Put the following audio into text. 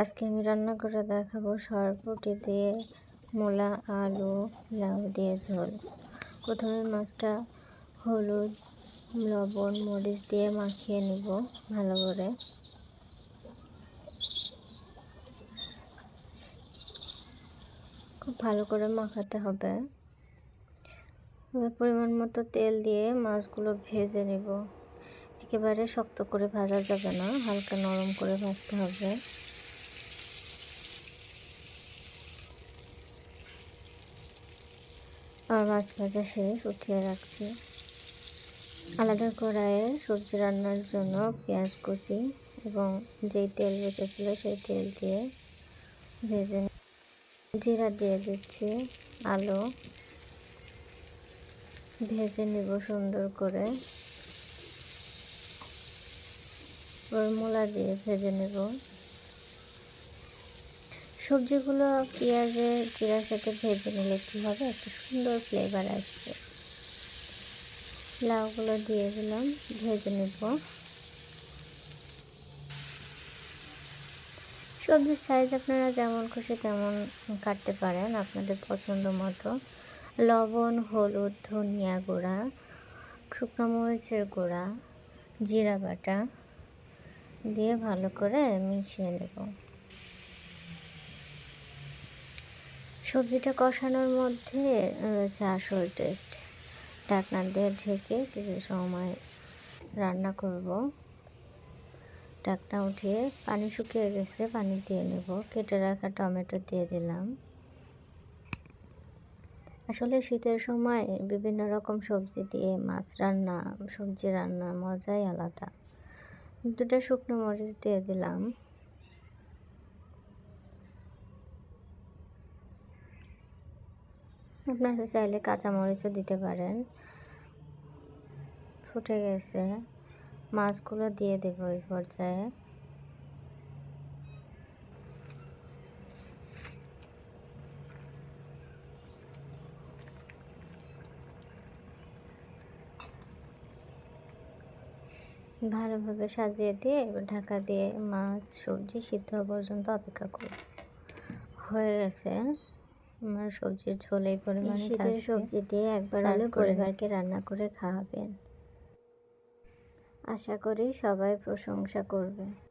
আজকে আমি রান্না করে দেখাবো সরপুটি দিয়ে মূলা, আলু, লাউ দিয়ে ঝোল। প্রথমে মাছটা হলুদ, লবণ, মরিচ দিয়ে মাখিয়ে নিব ভালো করে। খুব ভালো করে মাখাতে হবে। এবার পরিমাণ মতো তেল দিয়ে মাছগুলো ভেজে নেব। একেবারে শক্ত করে ভাজা যাবে না, হালকা নরম করে ভাজতে হবে। আর মাছ ভাজা শেষ উঠিয়ে রাখছি। আলাদা কড়াইয়ে সবজি রান্নার জন্য পেঁয়াজ কুচি এবং যেই তেল বেঁচেছিল সেই তেল দিয়ে ভেজে জিরা দিয়ে দিচ্ছি, আলু। ভেজে নিব সুন্দর করে। ওই মূলা দিয়ে ভেজে নেব। সবজিগুলো পেঁয়াজে, জিরার সাথে ভেজে নিলে কী হবে? একটা সুন্দর ফ্লেভার আসবে। লাউগুলো দিয়ে দিলাম, ভেজে নেব। সবজির সাইজ আপনারা যেমন খুশি তেমন কাটতে পারেন আপনাদের পছন্দ মতো। লবণ, হলুদ, ধনিয়া গুঁড়া, শুকনো মরিচের গুঁড়া, জিরা বাটা দিয়ে ভালো করে মিশিয়ে নেব। সবজিটা কষানোর মধ্যে রয়েছে আসল টেস্ট ঢাকনা দিয়ে ঢেকে কিছু সময় রান্না করব। ঢাকনা উঠিয়ে পানি শুকিয়ে গেছে, পানি দিয়ে নেব। কেটে রাখা টমেটো দিয়ে দিলাম। আসলে শীতের সময় বিভিন্ন রকম সবজি দিয়ে মাছ রান্না, সবজি রান্নার মজাই আলাদা। দুটো শুকনো মরিচ দিয়ে দিলাম। আপনারা চাইলে কাঁচা মরিচও দিতে পারেন। ফুটে গেছে। মাছগুলো দিয়ে দেবো এই পর্যায়ে। ভালোভাবে সাজিয়ে দিয়ে এবার ঢাকা দিয়ে মাছ, সবজি সিদ্ধ হওয়া পর্যন্ত অপেক্ষা করব। হয়ে গেছে। আমার সবজির ঝোল এই পরিমাণে শীতের সবজি দিয়ে একবার আলু পরিবারকে রান্না করে খাওয়াবেন। আশা করি সবাই প্রশংসা করবে।